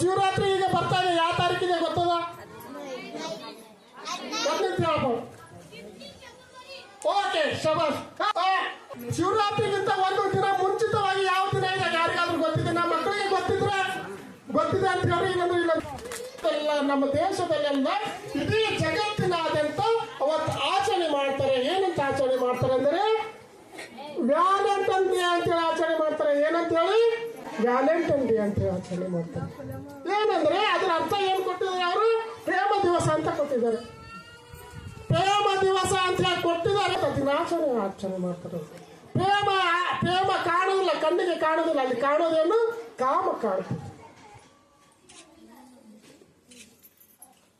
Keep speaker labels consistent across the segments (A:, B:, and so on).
A: ಶಿವರಾತ್ರಿ ಈಗ ಬರ್ತಾ ಇದೆ. ಯಾವ ತಾರೀಕಿದೆ ಗೊತ್ತದ? ಓಕೆ ಶಬಾಸ್ ಶಿವರಾತ್ರಿಗಿಂತ ಒಂದು ದಿನ ಮುಂಚಿತವಾಗಿ ಯಾವ ದಿನ ಇದೆ? ಯಾರಿಗಾದ್ರೂ ಗೊತ್ತಿದೆ? ನಮ್ಮ ಮಕ್ಕಳಿಗೆ ಗೊತ್ತಿದ್ರೆ ಗೊತ್ತಿದೆ ಅಂತ ಹೇಳಿ ಇನ್ನೊಂದು ಇಲ್ಲ. ನಮ್ಮ ದೇಶದಲ್ಲೆಲ್ಲ ಇಡೀ ಜಗತ್ತಿನಾದ್ಯಂತ ಅವತ್ತು ಆಚರಣೆ ಮಾಡ್ತಾರೆ. ಏನಂತ ಆಚರಣೆ ಮಾಡ್ತಾರೆ ಅಂದರೆ ವ್ಯಾಲೆಂಟೈನ್ ಡೇ ಅಂತೇಳಿ ಆಚರಣೆ ಮಾಡ್ತಾರೆ ಏನಂತ ಹೇಳಿ ವ್ಯಾಲೆಂಟೈನ್ ಡೇ ಅಂತ ಆಚರಣೆ ಮಾಡ್ತಾರೆ. ಏನಂದ್ರೆ ಅದರ ಅರ್ಥ ಏನ್ ಕೊಟ್ಟಿದ್ದಾರೆ ಅವರು? ಪ್ರೇಮ ದಿವಸ ಅಂತ ಕೊಟ್ಟಿದ್ದಾರೆ. ಪ್ರೇಮ ದಿವಸ ಅಂತ ಕೊಟ್ಟಿದ್ದಾರೆ ಅಂತ ದಿನಾಚರಣೆ ಆಚರಣೆ ಮಾಡ್ತಾರೆ ಪ್ರೇಮ ಪ್ರೇಮ ಕಾಣುವುದಿಲ್ಲ, ಕಣ್ಣಿಗೆ ಕಾಣೋದಿಲ್ಲ ಅಲ್ಲಿ ಕಾಣೋದೇನು ಕಾಮ ಕಾಣುತ್ತೆ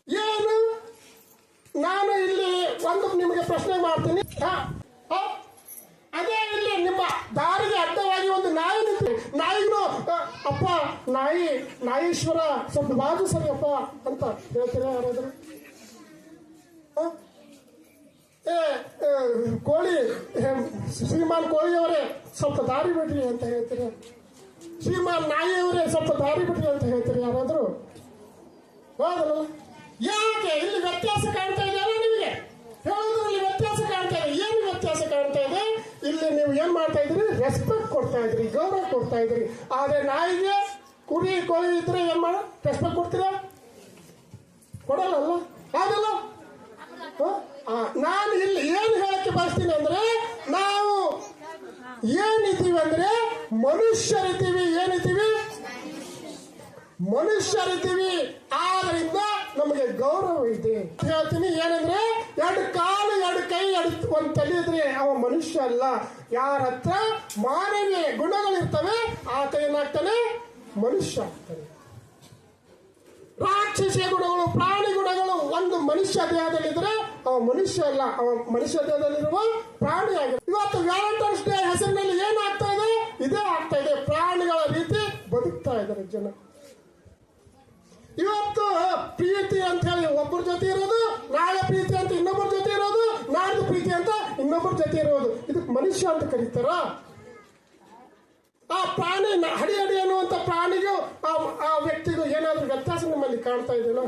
A: ಏನು? ನಾನು ಇಲ್ಲಿ ಒಂದು ನಿಮಗೆ ಪ್ರಶ್ನೆ ಮಾಡ್ತೀನಿ? ಅದೇ ಇಲ್ಲಿ ನಿಮ್ಮ ದಾರಿಗೆ ಅಡ್ಡವಾಗಿ ಒಂದು ನಾಯಿ ನಿಂತು ನಾಯಿಗೂ ಅ, ಅಪ್ಪ, ನಾಯಿ ನಾಯೀಶ್ವರ ಸ್ವಲ್ಪ ಬಾಜು ಸರಿಯಪ್ಪ ಅಂತ ಹೇಳ್ತೀರ ಯಾರಾದ್ರೂ? ಏ ಕೋಳಿ ಶ್ರೀಮಾನ್ ಕೋಳಿಯವರೇ, ಸ್ವಲ್ಪ ದಾರಿ ಬಿಡ್ರಿ ಅಂತ ಹೇಳ್ತೀರಿ. ಶ್ರೀಮಾನ್ ನಾಯಿಯವರೇ, ಸ್ವಲ್ಪ ದಾರಿ ಬಿಡ್ರಿ ಅಂತ ಹೇಳ್ತೀರಿ ಯಾರಾದ್ರೂ. ಹೌದಲ್ಲ? ಯಾಕೆ? ಇಲ್ಲಿ ವ್ಯತ್ಯಾಸ ಕಾಣ್ತಾ ಇದೆಯಲ್ಲ ನಿಮಗೆ ಹೇಳೋದ್ರಲ್ಲಿ ವ್ಯತ್ಯಾಸ ಕಾಣ್ತಾ ಇದೆ ಏನು ವ್ಯತ್ಯಾಸ ಕಾಣ್ತಾ ಇದೆ ಇಲ್ಲಿ ನೀವು ಏನ್ ಮಾಡ್ತಾ ಇದ್ರಿ? ರೆಸ್ಪೆಕ್ಟ್ ಕೊಡ್ತಾ ಇದ್ರಿ, ಗೌರವ ಕೊಡ್ತಾ ಇದ್ರಿ. ಆದ್ರೆ ನಾಯಿಗೆ ಕುರಿ, ಕೋಳಿ ಇದ್ರೆ ಏನ್ ಮಾಡ? ರೆಸ್ಪೆಕ್ಟ್ ಕೊಡ್ತೀರಾ? ಕೊಡಲ್ಲ ಹ? ನಾನು ಇಲ್ಲಿ ಏನು ಹೇಳಕ್ಕೆ ಬಯಸ್ತೀನಿ ಅಂದ್ರೆ, ನಾವು ಏನಿದ್ದೀವಿ ಅಂದ್ರೆ, ಮನುಷ್ಯರಿದ್ದೀವಿ ಏನಿದ್ದೀವಿ ಮನುಷ್ಯರಿದ್ದೀವಿ. ಆದ್ರಿಂದ ನಮಗೆ ಗೌರವ ಇದೆ. ಹೇಳ್ತೀನಿ. ಏನಂದ್ರೆ ಒಂದು ತಲೆ ಇದ್ರೆ ಅವ ಮನುಷ್ಯ ಅಲ್ಲ. ಯಾರ ಹತ್ರ ಮಾನವೀಯ ಗುಣಗಳಿರ್ತವೆ ಆತ ಏನಾಗ್ತಾನೆ ಮನುಷ್ಯ ಆಗ್ತಾನೆ. ರಾಕ್ಷಸ ಗುಣಗಳು, ಪ್ರಾಣಿ ಗುಣಗಳು, ಒಂದು ಮನುಷ್ಯ ದೇಹದಲ್ಲಿದ್ರೆ ಅವ ಮನುಷ್ಯ ಅಲ್ಲ. ಅವ ಮನುಷ್ಯ ದೇಹದಲ್ಲಿರುವ ಪ್ರಾಣಿ ಆಗಿದೆ ಇವತ್ತು ವ್ಯಾಲೆಂಟೈನ್ಸ್ ಡೇ ಹೆಸರಿನಲ್ಲಿ ಏನಾಗ್ತಾ ಇದೆ? ಇದೇ ಆಗ್ತಾ ಇದೆ. ಪ್ರಾಣಿಗಳ ರೀತಿ ಬದುಕ್ತಾ ಇದ್ದಾರೆ ಜನ. ಇವತ್ತು ಪ್ರೀತಿ ಅಂತ ಹೇಳಿ ಒಬ್ಬರ ಜೊತೆ ಇರೋದು, ನಾಳೆ ಪ್ರೀತಿ ಅಂತ ಇನ್ನೊಬ್ಬರ ಜೊತೆ ಇರೋದು ನಾಡ್ದು ಪ್ರೀತಿ ಅಂತ ಇನ್ನೊಬ್ಬರ ಜೊತೆ ಇರೋದು ಇದಕ್ಕೆ ಮನುಷ್ಯ ಅಂತ ಕರೀತಾರ? ಆ ಪ್ರಾಣಿ ಹಡಿ ಹಡಿ ಅನ್ನುವಂತ ಪ್ರಾಣಿಗೂ, ಆ ವ್ಯಕ್ತಿಗೂ ಏನಾದ್ರೂ ವ್ಯತ್ಯಾಸ ನಿಮ್ಮಲ್ಲಿ ಕಾಣ್ತಾ ಇದೆಯೋ?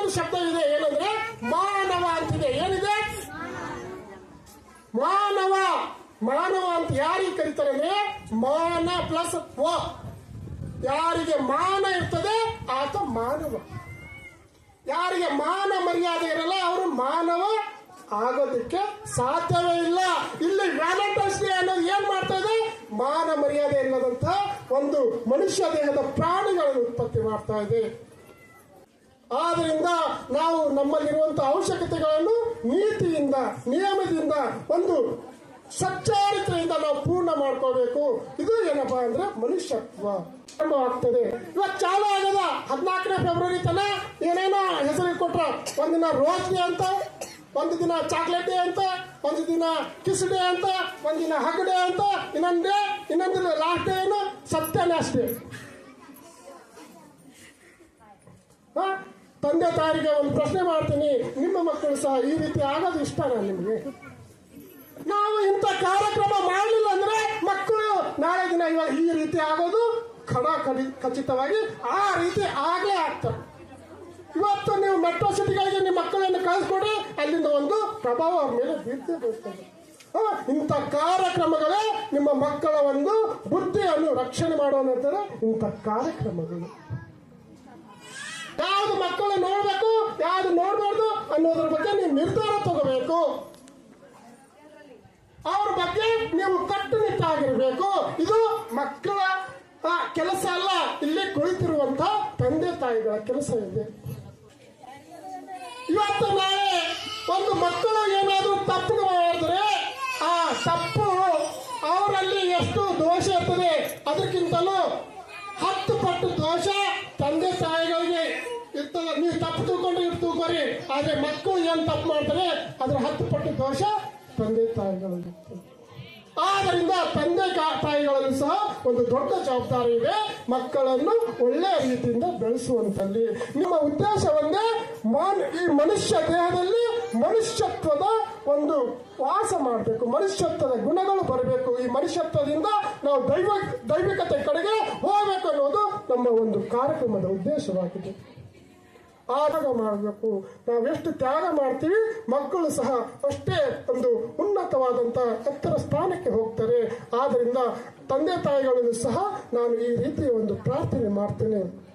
A: ಒಂದು ಶಬ್ದ ಇದೆ ಏನಂದ್ರೆ ಮಾನವ ಅಂತಿದೆ. ಏನಿದೆ? ಮಾನವ. ಮಾನವ ಅಂತ ಯಾರಿಗೆ ಕರೀತಾರೆ ಅಂದ್ರೆ ಮಾನ ಪ್ಲಸ್ ವ. ಯಾರಿಗೆ ಮಾನ ಇರ್ತದೆ, ಆತ ಮಾನವ. ಯಾರಿಗೆ ಮಾನ ಮರ್ಯಾದೆ ಇರಲ್ಲ, ಅವರು ಮಾನವ ಆಗೋದಕ್ಕೆ ಸಾಧ್ಯವೇ ಇಲ್ಲ. ಇಲ್ಲಿ ವ್ಯಾಲೆಂಟೈನ್ಸ್ ಡೇ ಅನ್ನೋದು ಏನ್ ಮಾಡ್ತಾ ಇದೆ? ಮಾನ ಮರ್ಯಾದೆ ಇಲ್ಲದಂತ ಒಂದು ಮನುಷ್ಯ ದೇಹದ ಪ್ರಾಣಿಗಳನ್ನು ಉತ್ಪತ್ತಿ ಮಾಡ್ತಾ ಇದೆ. ಆದ್ರಿಂದ ನಾವು ನಮ್ಮಲ್ಲಿರುವಂತಹ ಅವಶ್ಯಕತೆಗಳನ್ನು ನೀತಿಯಿಂದ, ನಿಯಮದಿಂದ, ಒಂದು ಸಚ್ಚಾರಿತ್ರೆಯಿಂದ ನಾವು ಪೂರ್ಣ ಮಾಡ್ಕೋಬೇಕು. ಇದು ಏನಪ್ಪಾ ಅಂದ್ರೆ ಮನುಷ್ಯತ್ವ ಆಗ್ತದೆ. ಇವತ್ತು ಚಾಲು ಆಗದ ಹದಿನಾಲ್ಕನೇ ಫೆಬ್ರವರಿ ತನ ಏನೇನೋ ಹೆಸರು ಕೊಟ್ರ ಒಂದಿನ ರೋಜ್ ಅಂತ ಒಂದು ದಿನ ಚಾಕ್ಲೇಟ್ ಡೇ ಅಂತ, ಒಂದು ದಿನ ಕಿಸ್ ಡೇ ಅಂತ, ಒಂದು ದಿನ ಹಗ್ ಡೇ ಅಂತ, ಇನ್ನೊಂದು ಡೇ ಇನ್ನೊಂದು ಲಾಸ್ಟ್ ಡೇ ಏನು ಸತ್ಯನಾಶ್ ಡೇ ತಂದೆ ತಾಯಿಗೆ ಒಂದು ಪ್ರಶ್ನೆ ಮಾಡ್ತೀನಿ. ನಿಮ್ಮ ಮಕ್ಕಳು ಸಹ ಈ ರೀತಿ ಆಗೋದು ಇಷ್ಟನಾ ನಿಮಗೆ? ನಾವು ಇಂಥ ಕಾರ್ಯಕ್ರಮ ಮಾಡಲಿಲ್ಲ ಅಂದ್ರೆ ಮಕ್ಕಳು ನಾಳೆ ದಿನ ಇವಾಗ ಈ ರೀತಿ ಆಗೋದು ಖಡ ಖಚಿತವಾಗಿ ಆ ರೀತಿ ಆಗಲೇ ಆಗ್ತದೆ. ಇವತ್ತು ನೀವು ಮೆಟ್ರೋ ಸಿಟಿಗಳಿಗೆ ಅಲ್ಲಿಂದ ಒಂದು ಪ್ರಭಾವ ಅವ್ರ ಮೇಲೆ ಬೀಳ್ತೇ ಬೀಳ್ತದೆ ಹ? ಇಂಥ ಕಾರ್ಯಕ್ರಮಗಳೇ ನಿಮ್ಮ ಮಕ್ಕಳ ಒಂದು ಬುದ್ಧಿಯನ್ನು ರಕ್ಷಣೆ ಮಾಡುವಂತಾರೆ ಇಂಥ ಕಾರ್ಯಕ್ರಮಗಳು. ಯಾವ್ದು ಮಕ್ಕಳು ನೋಡ್ಬೇಕು, ಯಾವ್ದು ನೋಡ್ಬಾರ್ದು ಅನ್ನೋದ್ರ ಬಗ್ಗೆ ನೀವು ನಿರ್ಧಾರ ತಗೋಬೇಕು. ಅವ್ರ ಬಗ್ಗೆ ನೀವು ಕಟ್ಟುನಿಟ್ಟಾಗಿರ್ಬೇಕು. ಇದು ಮಕ್ಕಳ ಕೆಲಸ ಅಲ್ಲ, ಇಲ್ಲಿ ಕುಳಿತಿರುವಂತ ತಂದೆ ತಾಯಿಗಳ ಕೆಲಸ ಇದೆ. ಇವತ್ತು ನಾಳೆ ಒಂದು ಮಕ್ಕಳು ಏನಾದರೂ ತಪ್ಪು ಮಾಡಿದ್ರೆ ಆ ತಪ್ಪು ಅವರಲ್ಲಿ ಎಷ್ಟು ದೋಷ ಇರ್ತದೆ ಅದಕ್ಕಿಂತಲೂ ಹತ್ತು ಪಟ್ಟು ದೋಷ ತಂದೆ ತಾಯಿಗಳಿಗೆ ಇರ್ತದ. ನೀವು ತಪ್ಪು ತಿಳ್ಕೊಂಡ್ರೆ ಇಟ್ಟು ಆದ್ರೆ ಮಕ್ಕಳು ಏನು ತಪ್ಪು ಮಾಡ್ತಾರೆ, ಅದ್ರ ಹತ್ತು ಪಟ್ಟು ದೋಷ ತಂದೆ ತಾಯಿಗಳಿಗೆ ಆದ್ದರಿಂದ ತಂದೆ ತಾಯಿಗಳಲ್ಲಿ ಸಹ ಒಂದು ದೊಡ್ಡ ಜವಾಬ್ದಾರಿ ಇದೆ. ಮಕ್ಕಳನ್ನು ಒಳ್ಳೆಯ ರೀತಿಯಿಂದ ಬೆಳೆಸುವಂತಲ್ಲಿ. ನಿಮ್ಮ ಉದ್ದೇಶವನ್ನೇ ಮಾನ್, ಈ ಮನುಷ್ಯ ದೇಹದಲ್ಲಿ ಮನುಷ್ಯತ್ವದ ಒಂದು ವಾಸ ಮಾಡಬೇಕು. ಮನುಷ್ಯತ್ವದ ಗುಣಗಳು ಬರಬೇಕು. ಈ ಮನುಷ್ಯತ್ವದಿಂದ ನಾವು ದೈವ, ದೈವಿಕತೆ ಕಡೆಗೆ ಹೋಗಬೇಕು ಅನ್ನೋದು ನಮ್ಮ ಒಂದು ಕಾರ್ಯಕ್ರಮದ ಉದ್ದೇಶವಾಗಿದೆ. ಆದಾಗ ಮಾಡಬೇಕು. ನಾವೆಷ್ಟು ತ್ಯಾಗ ಮಾಡ್ತೀವಿ, ಮಕ್ಕಳು ಸಹ ಅಷ್ಟೇ ಒಂದು ಉನ್ನತವಾದಂಥ ಎತ್ತರ ಸ್ಥಾನಕ್ಕೆ ಹೋಗ್ತಾರೆ. ಆದ್ದರಿಂದ ತಂದೆ ತಾಯಿಗಳನ್ನು ಸಹ ನಾನು ಈ ರೀತಿಯ ಒಂದು ಪ್ರಾರ್ಥನೆ ಮಾಡ್ತೇನೆ.